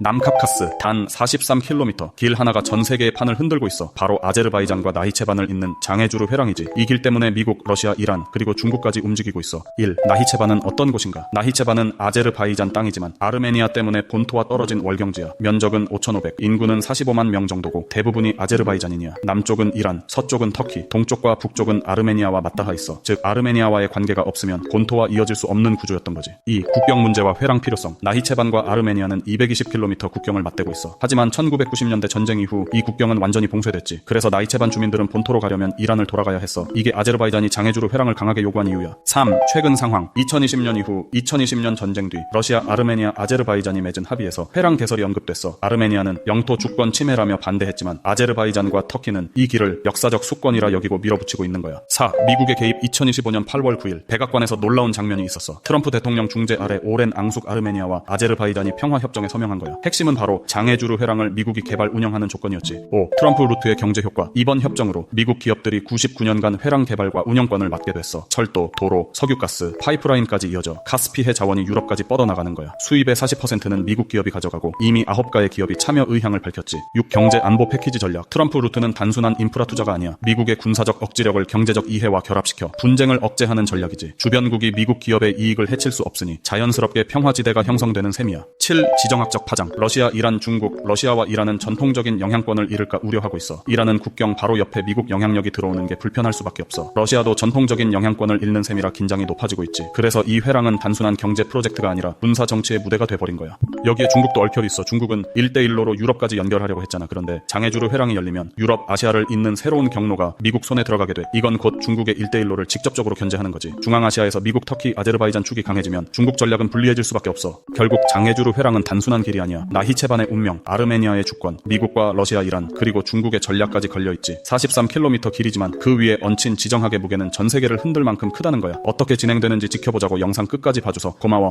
남카카스 단 43km 길 하나가 전 세계의 판을 흔들고 있어 바로 아제르바이잔과 나히체반을 잇는 장애주르 회랑이지. 이 길 때문에 미국, 러시아, 이란 그리고 중국까지 움직이고 있어. 1. 나히체반은 어떤 곳인가? 나히체반은 아제르바이잔 땅이지만 아르메니아 때문에 본토와 떨어진 월경지야. 면적은 5,500 인구는 45만 명 정도고 대부분이 아제르바이잔이냐 남쪽은 이란, 서쪽은 터키, 동쪽과 북쪽은 아르메니아와 맞닿아 있어. 즉 아르메니아와의 관계가 없으면 본토와 이어질 수 없는 구조였던 거지. 이 국경 문제와 회랑 필요성 나히체반과 아르메니아는 220km 국경을 맞대고 있어. 하지만 1990년대 전쟁 이후 이 국경은 완전히 봉쇄됐지. 그래서 나히체반 주민들은 본토로 가려면 이란을 돌아가야 했어. 이게 아제르바이잔이 장애주로 회랑을 강하게 요구한 이유야. 3. 최근 상황. 2020년 이후 2020년 전쟁 뒤 러시아, 아르메니아, 아제르바이잔이 맺은 합의에서 회랑 개설이 언급됐어. 아르메니아는 영토 주권 침해라며 반대했지만 아제르바이잔과 터키는 이 길을 역사적 수권이라 여기고 밀어붙이고 있는 거야. 4. 미국의 개입 2025년 8월 9일 백악관에서 놀라운 장면이 있었어. 트럼프 대통령 중재 아래 오랜 앙숙 아르메니아와 아제르바이잔이 평화협정에 서명한 거야 핵심은 바로 장애주루 회랑을 미국이 개발 운영하는 조건이었지. 5. 트럼프 루트의 경제 효과. 이번 협정으로 미국 기업들이 99년간 회랑 개발과 운영권을 맡게 됐어. 철도, 도로, 석유가스, 파이프라인까지 이어져 카스피해 자원이 유럽까지 뻗어나가는 거야. 수입의 40%는 미국 기업이 가져가고 이미 9가의 기업이 참여 의향을 밝혔지. 6. 경제 안보 패키지 전략. 트럼프 루트는 단순한 인프라 투자가 아니야. 미국의 군사적 억지력을 경제적 이해와 결합시켜 분쟁을 억제하는 전략이지. 주변국이 미국 기업의 이익을 해칠 수 없으니 자연스럽게 평화지대가 형성되는 셈이야 7. 지정학적 파장. 러시아, 이란, 중국, 러시아와 이란은 전통적인 영향권을 잃을까 우려하고 있어. 이란은 국경 바로 옆에 미국 영향력이 들어오는 게 불편할 수밖에 없어. 러시아도 전통적인 영향권을 잃는 셈이라 긴장이 높아지고 있지. 그래서 이 회랑은 단순한 경제 프로젝트가 아니라 군사 정치의 무대가 돼버린 거야. 여기에 중국도 얽혀 있어. 중국은 1대1로로 유럽까지 연결하려고 했잖아. 그런데 장애주로 회랑이 열리면 유럽, 아시아를 잇는 새로운 경로가 미국 손에 들어가게 돼. 이건 곧 중국의 1대1로를 직접적으로 견제하는 거지. 중앙아시아에서 미국, 터키, 아제르바이잔 축이 강해지면 중국 전략은 불리해질 수밖에 없어. 결국 장애주로 회랑은 단순한 길이 아니야. 나히체반의 운명, 아르메니아의 주권, 미국과 러시아, 이란 그리고 중국의 전략까지 걸려있지. 43km 길이지만 그 위에 얹힌 지정학의 무게는 전 세계를 흔들 만큼 크다는 거야. 어떻게 진행되는지 지켜보자고 영상 끝까지 봐줘서 고마워